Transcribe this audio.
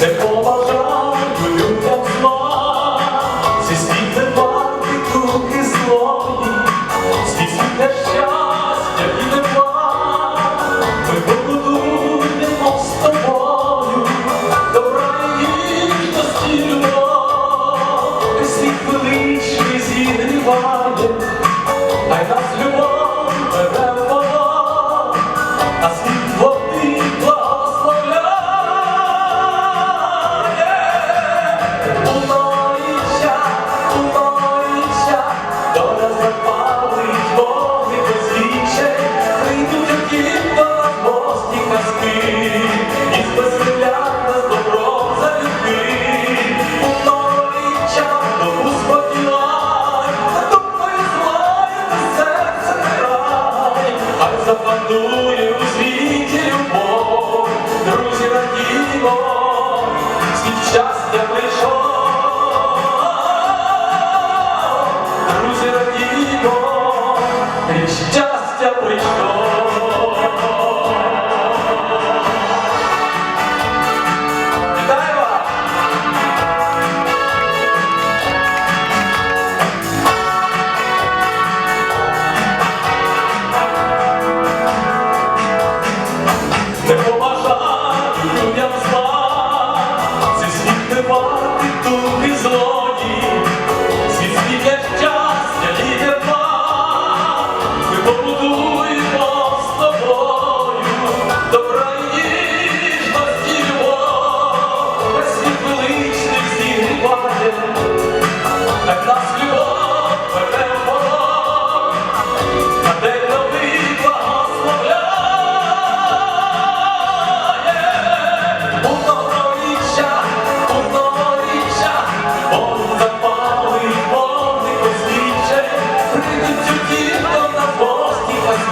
Це поважаю людям зла, всі світ не варти круги злої, світ щастя і нема, ми побудуємо з тобою, добра і вічності любов, світ величний зігріває.